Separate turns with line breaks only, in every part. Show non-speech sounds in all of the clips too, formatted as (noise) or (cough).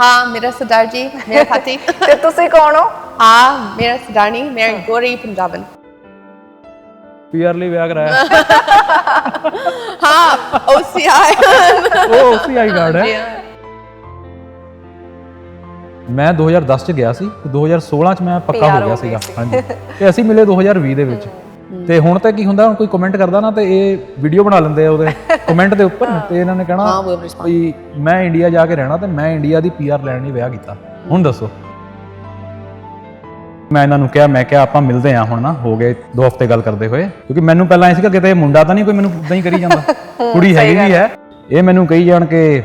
ਹਾਂ ਮੇਰਾ ਸਰਦਾਰ ਜੀ ਮੇਰਾ ਫਾਤੀ (laughs)
ਤੇ ਤੁਸੀਂ ਕੌਣ ਹੋ?
ਹਾਂ ਮੇਰਾ ਸਰਦਾਰਨੀ ਮੈਂ ਗੋਰੀ ਪੰਜਾਬਨ।
ਪੀਆਰ ਵਿਆਹ ਕਰਾਇਆ। (laughs)
ਹਾਂ ਓਸੀਆਈ। (laughs)
ਉਹ ਓਸੀਆਈ ਗਾਰਡ ਹੈ। ਮੈਂ 2010 ਚ ਗਿਆ ਸੀ 2016 ਚ ਮੈਂ ਪੱਕਾ ਹੋ ਗਿਆ ਸੀਗਾ। ਹਾਂਜੀ। ਤੇ ਅਸੀਂ ਮਿਲੇ 2020 ਦੇ ਵਿੱਚ। ਤੇ ਹੁਣ ਤਾਂ ਕੀ ਹੁੰਦਾ ਹੁਣ ਕੋਈ ਕਮੈਂਟ ਕਰਦਾ ਨਾ ਤੇ ਇਹ ਵੀਡੀਓ ਬਣਾ ਲੈਂਦੇ ਆ ਉਹਦੇ (laughs) ਕਮੈਂਟ ਦੇ ਉੱਪਰ। ਤੇ ਇਹਨਾਂ ਨੇ ਕਹਿਣਾ ਵੀ ਮੈਂ ਇੰਡੀਆ ਜਾ ਕੇ ਰਹਿਣਾ ਤੇ ਮੈਂ ਇੰਡੀਆ ਦੀ ਪੀਆਰ ਲੈਣ ਲਈ ਵਿਆਹ ਕੀਤਾ। ਹੁਣ ਦੱਸੋ। ਮੈਂ ਇਹਨਾਂ ਨੂੰ ਕਿਹਾ ਮੈਂ ਕਿਹਾ ਆਪਾਂ ਮਿਲਦੇ ਆ ਹੁਣ ਨਾ ਹੋ ਗਏ 2 ਹਫ਼ਤੇ ਗੱਲ ਕਰਦੇ ਹੋਏ। ਕਿਉਂਕਿ ਮੈਨੂੰ ਪਹਿਲਾਂ ਐ ਸੀਗਾ ਕਿਤੇ ਮੁੰਡਾ ਤਾਂ ਨਹੀਂ ਕੋਈ ਮੈਨੂੰ ਉਦਾਂ ਹੀ ਕਰੀ ਜਾਂਦਾ। (laughs) ਕੁੜੀ ਹੈਗੀ ਵੀ ਹੈ। ਇਹ ਮੈਨੂੰ ਕਹੀ ਜਾਣ ਕਿ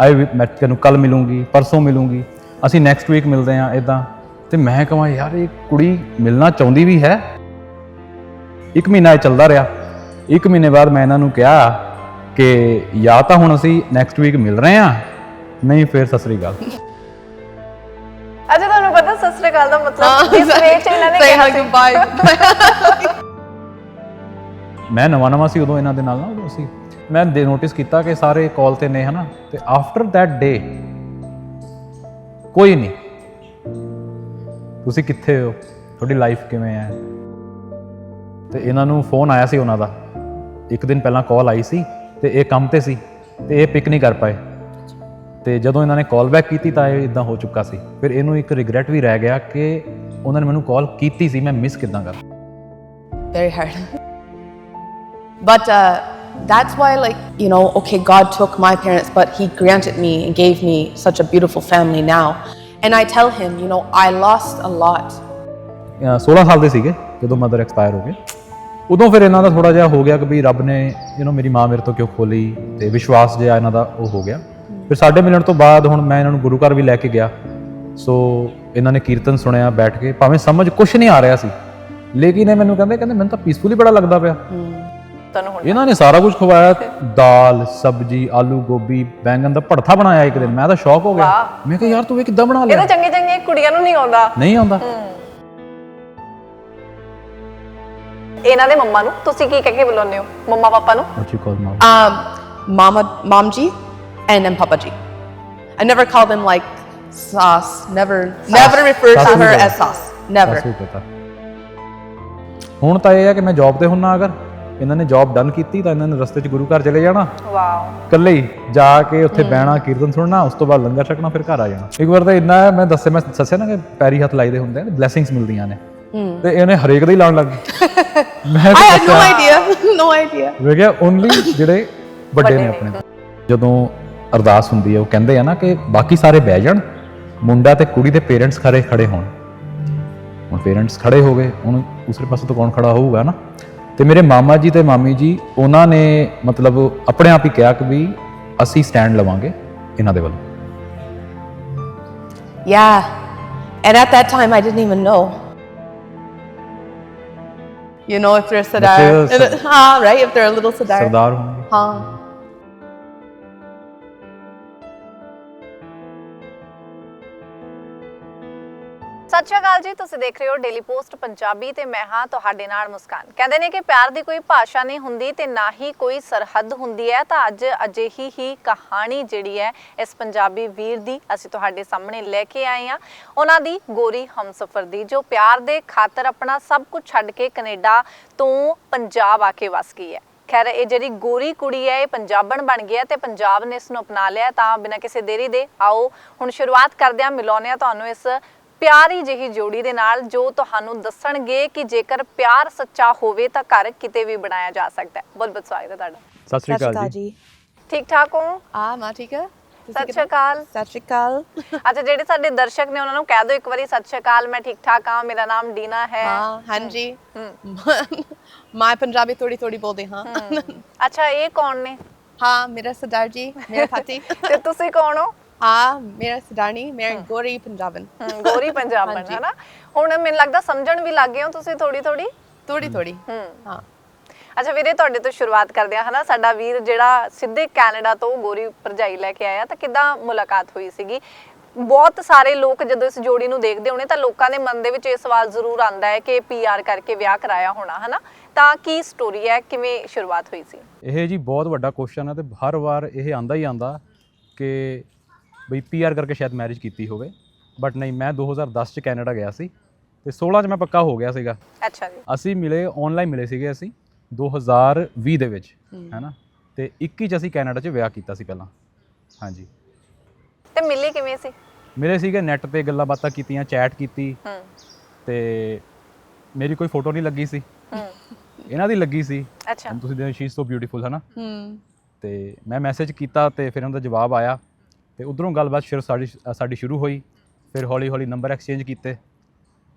ਆਈ ਮੈਂ ਤੈਨੂੰ ਕੱਲ ਮਿਲੂੰਗੀ ਪਰਸੋਂ ਮਿਲੂੰਗੀ। ਅਸੀਂ ਨੈਕਸਟ ਵੀਕ ਮਿਲਦੇ ਆ ਇਦਾਂ ਤੇ ਮੈਂ ਕਹਾਂ ਯਾਰ ਇਹ ਕੁੜੀ ਮਿਲਣਾ ਚਾਹੁੰਦੀ ਵੀ ਹੈ ਇੱਕ ਮਹੀਨਾ ਇਹ ਚੱਲਦਾ ਰਿਹਾ। ਇੱਕ ਮਹੀਨੇ ਬਾਅਦ ਮੈਂ ਇਹਨਾਂ ਨੂੰ ਕਿਹਾ ਕਿ ਜਾਂ ਤਾਂ ਹੁਣ ਅਸੀਂ ਨੈਕਸਟ ਵੀਕ ਮਿਲ ਰਹੇ ਆ ਨਹੀਂ ਫਿਰ ਸਤਿ ਸ੍ਰੀ ਅਕਾਲ।
ਅੱਛਾ ਤੁਹਾਨੂੰ ਪਤਾ ਸਤਿ ਸ੍ਰੀ ਅਕਾਲ ਦਾ
हाँ,
ਮਤਲਬ ਇਸ ਵੇਚ ਇਹਨਾਂ ਨੇ ਕਿਹਾ ਸੀ?
goodbye
ਮੈਂ ਨਵਾਂ ਨਵਾਂ ਸੀ ਉਦੋਂ ਇਹਨਾਂ ਦੇ ਨਾਲ ਨਾ ਉਦੋਂ ਸੀ ਮੈਂ ਦੇ ਨੋਟਿਸ ਕੀਤਾ ਕਿ ਸਾਰੇ ਕਾਲ ਤੇ ਨੇ ਹਨਾ? ਤੇ ਆਫਟਰ that ਡੇ ਕੋਈ ਨਹੀਂ। ਤੁਸੀਂ ਕਿੱਥੇ ਹੋ? ਤੁਹਾਡੀ ਲਾਈਫ ਕਿਵੇਂ ਹੈ? ਤੇ ਇਹਨਾਂ ਨੂੰ ਫੋਨ ਆਇਆ ਸੀ ਉਹਨਾਂ ਦਾ ਇੱਕ ਦਿਨ ਪਹਿਲਾਂ ਕਾਲ ਆਈ ਸੀ ਤੇ ਇਹ ਕੰਮ ਤੇ ਸੀ ਤੇ ਇਹ ਪਿਕ ਨਹੀਂ ਕਰ ਪਾਏ ਤੇ ਜਦੋਂ ਇਹਨਾਂ ਨੇ ਕਾਲ ਬੈਕ ਕੀਤੀ ਤਾਂ ਇਹ ਇਦਾਂ ਹੋ ਚੁੱਕਾ ਸੀ ਫਿਰ ਇਹਨੂੰ ਇੱਕ ਰਿਗਰੈਟ ਵੀ ਰਹਿ ਗਿਆ ਕਿ ਉਹਨਾਂ ਨੇ ਮੈਨੂੰ ਕਾਲ ਕੀਤੀ ਸੀ ਮੈਂ ਮਿਸ ਕਿੱਦਾਂ ਕਰ
very hard but uh, that's why like you know okay god took my parents but he granted me and gave me such a beautiful family now and i tell him you know i lost a lot
ਅਹ 16 ਸਾਲ ਦੇ ਸੀਗੇ ਜਦੋਂ mother expire ਹੋ ਗਏ ਉਦੋਂ ਫਿਰ ਇਹਨਾਂ ਦਾ ਥੋੜਾ ਜਿਹਾ ਹੋ ਗਿਆ ਕਿ ਵੀ ਰੱਬ ਨੇ ਯੂ نو ਮੇਰੀ ਮਾਂ ਮੇਰੇ ਤੋਂ ਕਿਉਂ ਖੋਲੀ ਤੇ ਵਿਸ਼ਵਾਸ ਜਿਹਾ ਇਹਨਾਂ ਦਾ ਉਹ ਹੋ ਗਿਆ। ਫਿਰ ਸਾਡੇ ਮਿਲਣ ਤੋਂ ਬਾਅਦ ਹੁਣ ਮੈਂ ਇਹਨਾਂ ਨੂੰ ਗੁਰੂ ਘਰ ਵੀ ਲੈ ਕੇ ਗਿਆ। ਸੋ ਇਹਨਾਂ ਨੇ ਕੀਰਤਨ ਸੁਣਿਆ ਬੈਠ ਕੇ ਭਾਵੇਂ ਸਮਝ ਕੁਝ ਨਹੀਂ ਆ ਰਿਹਾ ਸੀ ਲੇਕਿਨ ਇਹ ਮੈਨੂੰ ਕਹਿੰਦੇ ਕਹਿੰਦੇ ਮੈਨੂੰ ਤਾਂ ਪੀਸਫੁਲੀ ਬੜਾ ਲੱਗਦਾ ਪਿਆ।
ਤੁਹਾਨੂੰ ਹੁਣ
ਇਹਨਾਂ ਨੇ ਸਾਰਾ ਕੁਝ ਖਵਾਇਆ ਦਾਲ ਸਬਜੀ ਆਲੂ ਗੋਭੀ ਬੈਂਗਨ ਦਾ ਭੜਥਾ ਬਣਾਇਆ ਇੱਕ ਦਿਨ। ਮੈਂ ਤਾਂ ਸ਼ੌਕ ਹੋ ਗਿਆ। ਮੈਂ ਕਿਹਾ ਯਾਰ ਤੂੰ ਇਹ ਕਿੱਦਾਂ ਬਣਾ
ਇਹ
ਲਿਆ
ਤਾਂ ਚੰਗੇ ਚੰਗੇ ਕੁੜੀਆਂ ਨੂੰ ਨਹੀਂ ਆਉਂਦਾ।
ਨਹੀਂ ਆਉਂਦਾ।
ਇਹਨਾਂ ਦੇ ਮੰਮਾ ਨੂੰ? ਤੁਸੀਂ ਕੀ ਕਹਿ ਕੇ ਬੁਲਾਉਂਦੇ ਹੋ? ਮੰਮਾ ਪਾਪਾ ਨੂੰ?
What you call mom
um mama mom ji and then papa ji i never call them like sauce. Never never refer to
Sauce
her as sauce. Never.
ਬਸ ਵੀ ਪਤਾ ਹੁਣ ਤਾਂ ਇਹ ਹੈ ਕਿ ਮੈਂ ਜੌਬ ਤੇ ਹੁੰਨਾ ਅਗਰ। ਇਹਨਾਂ ਨੇ ਜੌਬ ਡਨ ਕੀਤੀ ਤਾਂ ਇਹਨਾਂ ਨੇ ਰਸਤੇ 'ਚ ਗੁਰੂ ਘਰ ਚਲੇ ਜਾਣਾ।
ਵਾਓ
ਇਕੱਲੇ ਹੀ ਜਾ ਕੇ ਉੱਥੇ ਬਹਿਣਾ ਕੀਰਤਨ ਸੁਣਨਾ ਉਸ ਤੋਂ ਬਾਅਦ ਲੰਗਰ ਛਕਣਾ ਫਿਰ ਘਰ ਆ ਜਾਣਾ। ਇੱਕ ਵਾਰ ਤਾਂ ਇੰਨਾ ਹੈ, ਮੈਂ ਦੱਸਿਆ ਮੈਂ ਦੱਸਿਆ ਨਾ ਕਿ ਪੈਰੀ ਹੱਥ ਲਾਈਦੇ ਹੁੰਦੇ ਨੇ ਬਲੇਸਿੰਗਸ ਮਿਲਦੀਆਂ ਨੇ। ਤੇ ਇਹਨੇ ਹਰੇਕ ਦੇ ਹੀ ਲਾਉਣ ਲੱਗ ਗਈ (laughs) ਮੈਂ
no idea no idea
ਵੇ ਕਿਹਾ ਓਨਲੀ ਜਿਹੜੇ ਵੱਡੇ ਨੇ ਆਪਣੇ। ਜਦੋਂ ਅਰਦਾਸ ਹੁੰਦੀ ਹੈ ਉਹ ਕਹਿੰਦੇ ਆ ਨਾ ਕਿ ਬਾਕੀ ਸਾਰੇ ਬਹਿ ਜਾਣ ਮੁੰਡਾ ਤੇ ਕੁੜੀ ਦੇ ਪੇਰੈਂਟਸ ਖੜੇ ਖੜੇ ਹੋਣ। ਹੁਣ ਪੇਰੈਂਟਸ ਖੜੇ ਹੋ ਗਏ ਹੁਣ ਦੂਸਰੇ ਪਾਸੇ ਤੋਂ ਕੌਣ ਖੜਾ ਹੋਊਗਾ ਨਾ? ਤੇ ਮੇਰੇ ਮਾਮਾ ਜੀ ਤੇ ਮਾਮੀ ਜੀ ਉਹਨਾਂ ਨੇ ਮਤਲਬ ਆਪਣੇ ਆਪ ਹੀ ਕਿਹਾ ਕਿ ਵੀ ਅਸੀਂ ਸਟੈਂਡ ਲਵਾਂਗੇ ਇਹਨਾਂ ਦੇ ਵੱਲ।
Yeah and at that time i didn't even know You know, if they're Sadar,
if,
uh, ah, right? If they're a little Sadar. Huh.
ਸਤਿ ਸ਼੍ਰੀ ਅਕਾਲ ਜੀ, ਤੁਸੀਂ ਦੇਖ ਰਹੇ ਹੋ ਡੇਲੀ ਪੋਸਟ ਪੰਜਾਬੀ ਤੇ ਮੈਂ ਹਾਂ ਤੁਹਾਡੇ ਨਾਲ ਮੁਸਕਾਨ। ਕਹਿੰਦੇ ਨੇ ਕਿ ਪਿਆਰ ਦੀ ਕੋਈ ਭਾਸ਼ਾ ਨਹੀਂ ਹੁੰਦੀ ਤੇ ਨਾ ਹੀ ਕੋਈ ਸਰਹੱਦ ਹੁੰਦੀ ਹੈ, ਤਾਂ ਅੱਜ ਅਜਿਹੀ ਹੀ ਕਹਾਣੀ ਜਿਹੜੀ ਹੈ ਇਸ ਪੰਜਾਬੀ ਵੀਰ ਦੀ ਅਸੀਂ ਤੁਹਾਡੇ ਸਾਹਮਣੇ ਲੈ ਕੇ ਆਏ ਹਾਂ। ਉਹਨਾਂ ਦੀ ਗੋਰੀ ਹਮਸਫਰ ਦੀ, ਜੋ ਪਿਆਰ ਦੇ ਖਾਤਰ ਆਪਣਾ ਸਭ ਕੁਝ ਛੱਡ ਕੇ ਕੈਨੇਡਾ ਤੋਂ ਪੰਜਾਬ ਆ ਕੇ ਵਸ ਗਈ ਹੈ। ਖੈਰ, ਇਹ ਜਿਹੜੀ ਗੋਰੀ ਕੁੜੀ ਹੈ, ਇਹ ਪੰਜਾਬਣ ਬਣ ਗਿਆ ਤੇ ਪੰਜਾਬ ਨੇ ਇਸ ਨੂੰ ਅਪਣਾ ਲਿਆ ਤਾਂ ਬਿਨਾਂ ਕਿਸੇ ਦੇਰੀ ਦੇ ਆਓ, ਹੁਣ ਸ਼ੁਰੂਆਤ ਕਰਦੇ ਹਾਂ, ਮਿਲਾਉਂਦੇ ਹਾਂ ਤੁਹਾਨੂੰ ਇਸ ਪਿਆਰੀ ਜਿਹੀ ਜੋੜੀ ਦੇ ਨਾਲ ਜੋ ਤੁਹਾਨੂੰ ਦੱਸਣਗੇ ਕਿ ਜੇਕਰ ਪਿਆਰ ਸੱਚਾ ਹੋਵੇ ਤਾਂ ਘਰ ਕਿਤੇ ਵੀ ਬਣਾਇਆ ਜਾ ਸਕਦਾ ਹੈ। ਬਹੁਤ ਬਹੁਤ ਸਵਾਗਤ ਹੈ ਤੁਹਾਡਾ।
ਸਤਿ ਸ੍ਰੀ ਅਕਾਲ ਜੀ।
ਠੀਕ ਠਾਕ ਹੋ?
ਆ ਮਾ ਠੀਕ ਹੈ।
ਸਤਿ ਸ਼੍ਰੀ ਅਕਾਲ।
ਸਤਿ ਸ਼੍ਰੀ ਅਕਾਲ। (laughs)
ਅੱਛਾ ਜਿਹੜੇ ਸਾਡੇ ਦਰਸ਼ਕ ਨੇ ਉਹਨਾਂ ਨੂੰ ਕਹਿ ਦਿਓ ਇੱਕ ਵਾਰੀ ਸਤਿ ਸ਼੍ਰੀ ਅਕਾਲ ਮੈਂ ਠੀਕ ਠਾਕ ਹਾਂ ਮੇਰਾ ਨਾਮ ਡੀਨਾ ਹੈ।
ਹਾਂ ਹਾਂਜੀ। (laughs) ਮੈਂ ਪੰਜਾਬੀ ਥੋੜੀ ਥੋੜੀ ਬੋਲਦੇ ਹਾਂ।
ਅੱਛਾ ਇਹ ਕੌਣ ਨੇ?
ਹਾਂ ਮੇਰਾ ਸਰਦਾਰ ਜੀ ਮੇਰਾ (laughs) ਫਾਤੀ।
ਤੇ ਤੁਸੀਂ ਕੌਣ ਹੋ?
ਆ ਮੇਰਾ ਸਡਾਣੀ ਮੇਰਾ ਗੋਰੀ
ਪੰਜਾਬਨ। ਗੋਰੀ ਪੰਜਾਬਣ ਹੈ ਨਾ ਹੁਣ ਮੈਨੂੰ ਲੱਗਦਾ ਸਮਝਣ ਵੀ ਲੱਗ ਗਏ ਹੋ ਤੁਸੀਂ ਥੋੜੀ ਥੋੜੀ
ਥੋੜੀ ਥੋੜੀ
ਹਾਂ। ਅੱਛਾ ਵੀਰੇ ਤੁਹਾਡੇ ਤੋਂ ਸ਼ੁਰੂਆਤ ਕਰਦੇ ਹਾਂ ਹਨਾ? ਸਾਡਾ ਵੀਰ ਜਿਹੜਾ ਸਿੱਧੇ ਕੈਨੇਡਾ ਤੋਂ ਗੋਰੀ ਭਰਜਾਈ ਲੈ ਕੇ ਆਇਆ ਤਾਂ ਕਿੱਦਾਂ ਮੁਲਾਕਾਤ ਹੋਈ ਸੀਗੀ? ਬਹੁਤ ਸਾਰੇ ਲੋਕ ਜਦੋਂ ਇਸ ਜੋੜੀ ਨੂੰ ਦੇਖਦੇ ਹੋਣੇ ਤਾਂ ਲੋਕਾਂ ਦੇ ਮਨ ਦੇ ਵਿੱਚ ਇਹ ਸਵਾਲ ਜ਼ਰੂਰ ਆਂਦਾ ਹੈ ਕਿ ਪੀਆਰ ਕਰਕੇ ਵਿਆਹ ਕਰਾਇਆ ਹੋਣਾ ਹਨਾ? ਤਾਂ ਕੀ ਸਟੋਰੀ ਹੈ? ਕਿਵੇਂ ਸ਼ੁਰੂਆਤ ਹੋਈ ਸੀ?
ਇਹ ਜੀ ਬਹੁਤ ਵੱਡਾ ਕੁਐਸਚਨ ਹੈ ਤੇ ਹਰ ਵਾਰ ਇਹ ਆਂਦਾ ਹੀ ਆਂਦਾ ਕਿ ਬਈ ਪੀਆਰ ਕਰਕੇ ਸ਼ਾਇਦ ਮੈਰਿਜ ਕੀਤੀ ਹੋਵੇ। ਬਟ ਨਹੀਂ ਮੈਂ 2010 ਚ ਕੈਨੇਡਾ ਗਿਆ ਸੀ ਤੇ 16 ਚ ਮੈਂ ਪੱਕਾ ਹੋ ਗਿਆ ਸੀਗਾ।
ਅੱਛਾ ਜੀ।
ਅਸੀਂ ਮਿਲੇ ਆਨਲਾਈਨ ਮਿਲੇ ਸੀਗੇ ਅਸੀਂ 2020 ਦੇ ਵਿੱਚ ਹੈਨਾ? ਤੇ 21 ਚ ਅਸੀਂ ਕੈਨੇਡਾ ਚ ਵਿਆਹ ਕੀਤਾ ਸੀ ਪਹਿਲਾਂ। ਹਾਂਜੀ।
ਤੇ ਮਿਲੇ ਕਿਵੇਂ ਸੀ?
ਮਿਲੇ ਸੀਗੇ ਨੈਟ ਤੇ ਗੱਲਾਂ ਬਾਤਾਂ ਕੀਤੀਆਂ ਚੈਟ ਕੀਤੀ।
ਹੂੰ।
ਤੇ ਮੇਰੀ ਕੋਈ ਫੋਟੋ ਨਹੀਂ ਲੱਗੀ ਸੀ।
ਹੂੰ।
ਇਹਨਾਂ ਦੀ ਲੱਗੀ ਸੀ।
ਅੱਛਾ।
ਤੁਸੀਂ ਦੇਖੋ ਸ਼ੀ ਸੋ ਬਿਊਟੀਫੁਲ ਹੈਨਾ?
Hmm.
ਤੇ ਮੈਂ ਮੈਸੇਜ ਕੀਤਾ ਤੇ ਫਿਰ ਉਹਨਾਂ ਦਾ ਜਵਾਬ ਆਇਆ। ਤੇ ਉਧਰੋਂ ਗੱਲਬਾਤ ਸ਼ੁਰੂ ਸਾਡੀ ਸਾਡੀ ਸ਼ੁਰੂ ਹੋਈ ਫਿਰ ਹੌਲੀ ਹੌਲੀ ਨੰਬਰ ਐਕਸਚੇਂਜ ਕੀਤੇ।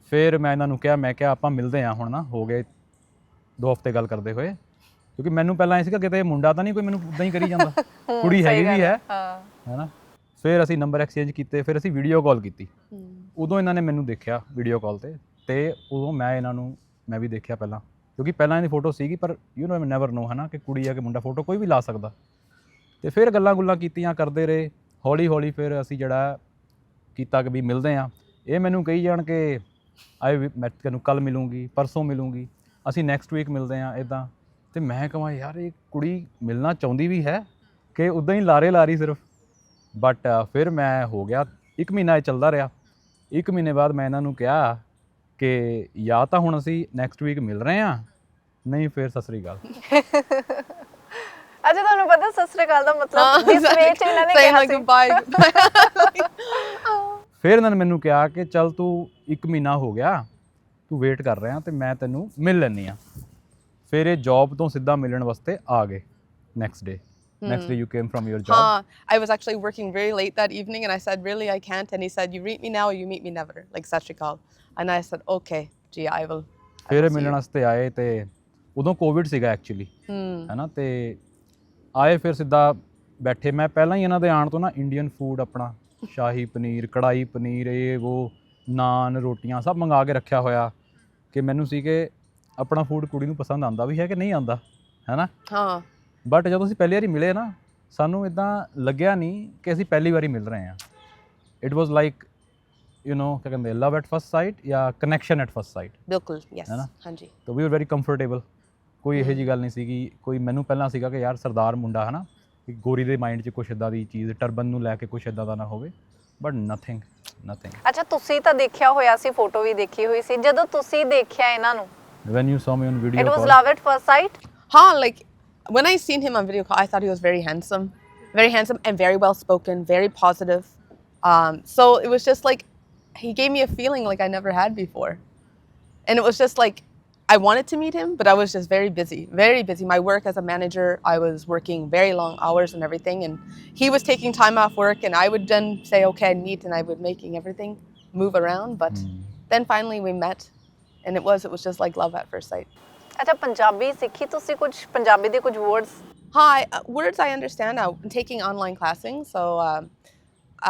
ਫਿਰ ਮੈਂ ਇਹਨਾਂ ਨੂੰ ਕਿਹਾ ਮੈਂ ਕਿਹਾ ਆਪਾਂ ਮਿਲਦੇ ਹਾਂ ਹੁਣ ਨਾ ਹੋ ਗਏ ਦੋ ਹਫ਼ਤੇ ਗੱਲ ਕਰਦੇ ਹੋਏ। ਕਿਉਂਕਿ ਮੈਨੂੰ ਪਹਿਲਾਂ ਐ ਸੀਗਾ ਕਿਤੇ ਮੁੰਡਾ ਤਾਂ ਨਹੀਂ ਕੋਈ ਮੈਨੂੰ ਉਦਾਂ ਹੀ ਕਰੀ ਜਾਂਦਾ। (laughs) ਕੁੜੀ
ਸਹੀ
ਹੈਗੀ
ਗੱਲ
ਵੀ ਹੈ
ਹਾਂ।
ਹੈਨਾ? ਫਿਰ ਅਸੀਂ ਨੰਬਰ ਐਕਸਚੇਂਜ ਕੀਤੇ ਫਿਰ ਅਸੀਂ ਵੀਡੀਓ ਕਾਲ ਕੀਤੀ। ਉਦੋਂ ਇਹਨਾਂ ਨੇ ਮੈਨੂੰ ਦੇਖਿਆ ਵੀਡੀਓ ਕਾਲ ਤੇ ਤੇ ਉਦੋਂ ਮੈਂ ਇਹਨਾਂ ਨੂੰ ਮੈਂ ਵੀ ਦੇਖਿਆ ਪਹਿਲਾਂ। ਕਿਉਂਕਿ ਪਹਿਲਾਂ ਇਹਦੀ ਫੋਟੋ ਸੀਗੀ ਪਰ ਯੂ نو ਨੈਵਰ ਨੋ ਹਨਾ ਕਿ ਕੁੜੀ ਆ ਕਿ ਮੁੰਡਾ ਫੋਟੋ ਕੋਈ ਵੀ ਲਾ ਸਕਦਾ। ਤੇ ਫਿਰ ਗੱਲਾਂ ਗੁੱਲਾਂ ਕੀਤੀਆਂ ਕਰਦੇ ਰਹੇ। ਹੌਲੀ ਹੌਲੀ ਫਿਰ ਅਸੀਂ ਜਿਹੜਾ ਕੀਤਾ ਕਿ ਵੀ ਮਿਲਦੇ ਆ ਇਹ ਮੈਨੂੰ ਕਹੀ ਜਾਣ ਕਿ ਆਈ ਮੈਂ ਤੈਨੂੰ ਕੱਲ ਮਿਲੂੰਗੀ, ਪਰਸੋਂ ਮਿਲੂੰਗੀ, ਅਸੀਂ ਨੈਕਸਟ ਵੀਕ ਮਿਲਦੇ ਆ ਇਦਾਂ ਤੇ ਮੈਂ ਕਹਾਂ, ਯਾਰ, ਇਹ ਕੁੜੀ ਮਿਲਣਾ ਚਾਹੁੰਦੀ ਵੀ ਹੈ ਕਿ ਉਦਾਂ ਹੀ ਲਾਰੇ ਲਾਰੀ ਸਿਰਫ? ਬਟ ਫਿਰ ਮੈਂ ਹੋ ਗਿਆ, ਇੱਕ ਮਹੀਨਾ ਇਹ ਚੱਲਦਾ ਰਿਹਾ। ਇੱਕ ਮਹੀਨੇ ਬਾਅਦ ਮੈਂ ਇਹਨਾਂ ਨੂੰ ਕਿਹਾ ਕਿ ਜਾਂ ਤਾਂ ਹੁਣ ਅਸੀਂ ਨੈਕਸਟ ਵੀਕ ਮਿਲ ਰਹੇ ਆ ਨਹੀਂ ਫਿਰ ਸਤਿ ਸ੍ਰੀ ਅਕਾਲ। (laughs)
ਪਤਾ ਸਤਿ ਸ੍ਰੀ ਅਕਾਲ ਦਾ ਮਤਲਬ ਜਿਸ ਵੇ ਚ ਇਹਨਾਂ ਨੇ ਕਿਹਾ ਸੀ
goodbye.
ਫਿਰ ਇਹਨਾਂ ਨੇ ਮੈਨੂੰ ਕਿਹਾ ਕਿ ਚੱਲ ਤੂੰ ਇੱਕ ਮਹੀਨਾ ਹੋ ਗਿਆ ਤੂੰ ਵੇਟ ਕਰ ਰਿਹਾ ਤੇ ਮੈਂ ਤੈਨੂੰ ਮਿਲ ਲੈਣੀ ਆ ਫਿਰ ਇਹ ਜੌਬ ਤੋਂ ਸਿੱਧਾ ਮਿਲਣ ਵਾਸਤੇ ਆ ਗਏ next day next day you came from your job
Huh. I was actually working very late that evening and I said, Really, I can't. And he said, You meet me now or you meet me never, like Sachikal. And I said, Okay, gee, I will.
ਫਿਰ ਮਿਲਣ
you."
ਵਾਸਤੇ ਆਏ ਤੇ ਉਦੋਂ Covid ਸੀਗਾ actually
Hmm.
ਹੈਨਾ ਤੇ ਆਏ ਫਿਰ ਸਿੱਧਾ ਬੈਠੇ ਮੈਂ ਪਹਿਲਾਂ ਹੀ ਇਹਨਾਂ ਦੇ ਆਉਣ ਤੋਂ ਨਾ ਇੰਡੀਅਨ ਫੂਡ ਆਪਣਾ ਸ਼ਾਹੀ ਪਨੀਰ ਕੜਾਈ ਪਨੀਰ ਇਹ ਉਹ ਨਾਨ ਰੋਟੀਆਂ ਸਭ ਮੰਗਾ ਕੇ ਰੱਖਿਆ ਹੋਇਆ ਕਿ ਮੈਨੂੰ ਸੀ ਕਿ ਆਪਣਾ ਫੂਡ ਕੁੜੀ ਨੂੰ ਪਸੰਦ ਆਂਦਾ ਵੀ ਹੈ ਕਿ ਨਹੀਂ ਆਂਦਾ ਹੈਨਾ
Huh.
ਬਟ ਜਦੋਂ ਅਸੀਂ ਪਹਿਲੀ ਵਾਰੀ ਮਿਲੇ ਨਾ ਸਾਨੂੰ ਇਦਾਂ ਲੱਗਿਆ ਨਹੀਂ ਕਿ ਅਸੀਂ ਪਹਿਲੀ ਵਾਰੀ ਮਿਲ ਰਹੇ ਹਾਂ it was like you know ਕੀ ਕਹਿੰਦੇ ਲਵ ਐਟ ਫਸਟ ਸਾਈਟ ਜਾਂ connection at first sight
Bilkul, yes.
है ना?
Hanji.
ਤਾਂ ਵੀ ਆਰ ਵੈਰੀ ਕੰਫਰਟੇਬਲ ਕੋਈ ਇਹੋ ਜੀ ਗੱਲ ਨਹੀਂ ਸੀਗੀ ਕੋਈ ਮੈਨੂੰ ਪਹਿਲਾਂ ਸੀਗਾ ਕਿ ਯਾਰ ਸਰਦਾਰ ਮੁੰਡਾ ਹਨਾ ਕਿ ਗੋਰੀ ਦੇ ਮਾਈਂਡ 'ਚ ਕੁਛ ਇਦਾਂ ਦੀ ਚੀਜ਼ ਟਰਬਨ ਨੂੰ ਲੈ ਕੇ ਕੁਛ ਇਦਾਂ ਦਾ ਨਾ ਹੋਵੇ ਬਟ ਨਥਿੰਗ ਨਥਿੰਗ
ਅੱਛਾ ਤੁਸੀਂ ਤਾਂ ਦੇਖਿਆ ਹੋਇਆ ਸੀ ਫੋਟੋ ਵੀ ਦੇਖੀ ਹੋਈ ਸੀ ਜਦੋਂ ਤੁਸੀਂ ਦੇਖਿਆ ਇਹਨਾਂ ਨੂੰ
when you saw me on
it
video
was
call
love at first sight
Huh, like when I seen him on video call, I thought he was very handsome, very handsome and very well spoken, very positive. Um, so it was just like he gave me a feeling like I never had before, and it was just like I wanted to meet him, but I was just very busy, very busy. My work as a manager, I was working very long hours and everything, and he was taking time off work, and I would then say, okay, I'd meet, and I would making everything move around. But then finally we met, and it was it was just like love at first sight.
ਅੱਛਾ ਪੰਜਾਬੀ ਸਿੱਖੀ ਤੁਸੀਂ ਕੁਝ ਪੰਜਾਬੀ ਦੇ ਕੁਝ words
Hi, uh, words I understand. I'm taking online classing, so um,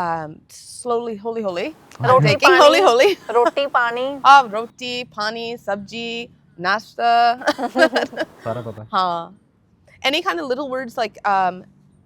um, slowly, holy, holy. I'm
ਰੋਟੀ
taking holy, holy.
ਰੋਟੀ ਪਾਣੀ (laughs)
Ah, roti, pani, sabji, nashta.
ਸਾਰਾ ਪਤਾ
huh. Any kind of little words like um,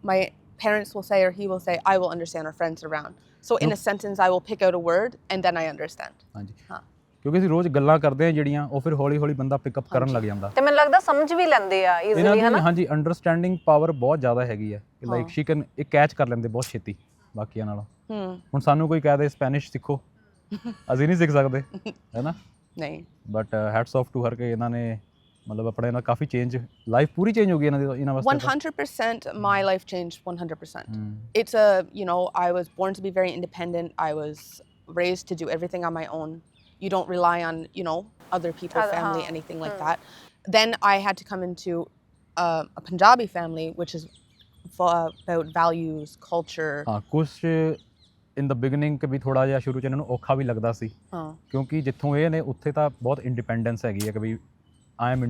my parents will say or he will say, I will understand our friends around. So in a sentence, I will pick out a word and then I understand.
ਹਾਂਜੀ
ਹਾਂ।
ਕਿਉਂਕਿ ਅਸੀਂ ਰੋਜ਼ ਗੱਲਾਂ ਕਰਦੇ ਹਾਂ ਜਿਹੜੀਆਂ ਉਹ ਫਿਰ ਹੌਲੀ ਹੌਲੀ ਬੰਦਾ ਪਿਕਅਪ ਕਰਨ ਲੱਗ ਜਾਂਦਾ
ਤੇ ਮੈਨੂੰ ਲੱਗਦਾ ਸਮਝ ਵੀ ਲੈਂਦੇ ਆ
ਇਹਨਾਂ
ਈਜ਼ੀਲੀ
ਦੀ
ਹਨਾ
ਹਾਂਜੀ ਅੰਡਰਸਟੈਂਡਿੰਗ ਪਾਵਰ ਬਹੁਤ ਜ਼ਿਆਦਾ ਹੈਗੀ ਹੈ ਕਿ ਲਾਈਕ
ਹਾਂ।
ਸ਼ੀ ਕੈਨ ਇਹ ਕੈਚ ਕਰ ਲੈਂਦੇ ਬਹੁਤ ਛੇਤੀ ਬਾਕੀਆਂ ਨਾਲੋਂ
Hmm.
ਹੁਣ ਸਾਨੂੰ ਕੋਈ ਕਹਿ ਦੇ ਸਪੈਨਿਸ਼ ਸਿੱਖੋ ਅਸੀਂ ਨਹੀਂ ਸਿੱਖ ਸਕਦੇ ਹੈਨਾ
Nay.
But hats off to her ਕਿ ਇਹਨਾਂ ਨੇ ਮਤਲਬ ਆਪਣੇ ਨਾਲ ਕਾਫੀ ਚੇਂਜ ਲਾਈਫ ਪੂਰੀ ਚੇਂਜ ਹੋ ਗਈ ਇਹਨਾਂ ਦੀ ਇਹਨਾਂ ਵਾਸਤੇ ਤਾਂ।
100% my life changed 100%.
Hmm.
It's a, you know, I was born to be very independent. I was raised to do everything on my own. You don't rely on, you know, other people,
Other-
family,
huh.
anything like that. Then I had to come into uh, a Punjabi family, which is va- about values, culture.
ਹਾਂ ਕੁਝ In the beginning ਕਿ ਵੀ ਥੋੜਾ ਜਿਹਾ ਸ਼ੁਰੂ ਚ ਇਹਨਾਂ ਨੂੰ ਔਖਾ ਵੀ ਲੱਗਦਾ ਸੀ
Huh.
ਕਿਉਂਕਿ ਜਿੱਥੋਂ ਇਹ ਨੇ ਉੱਥੇ ਤਾਂ ਬਹੁਤ ਇੰਡੀਪੈਂਡੈਂਸ ਹੈਗੀ ਹੈ ਕਿ ਵੀ ਆਈ ਐਮ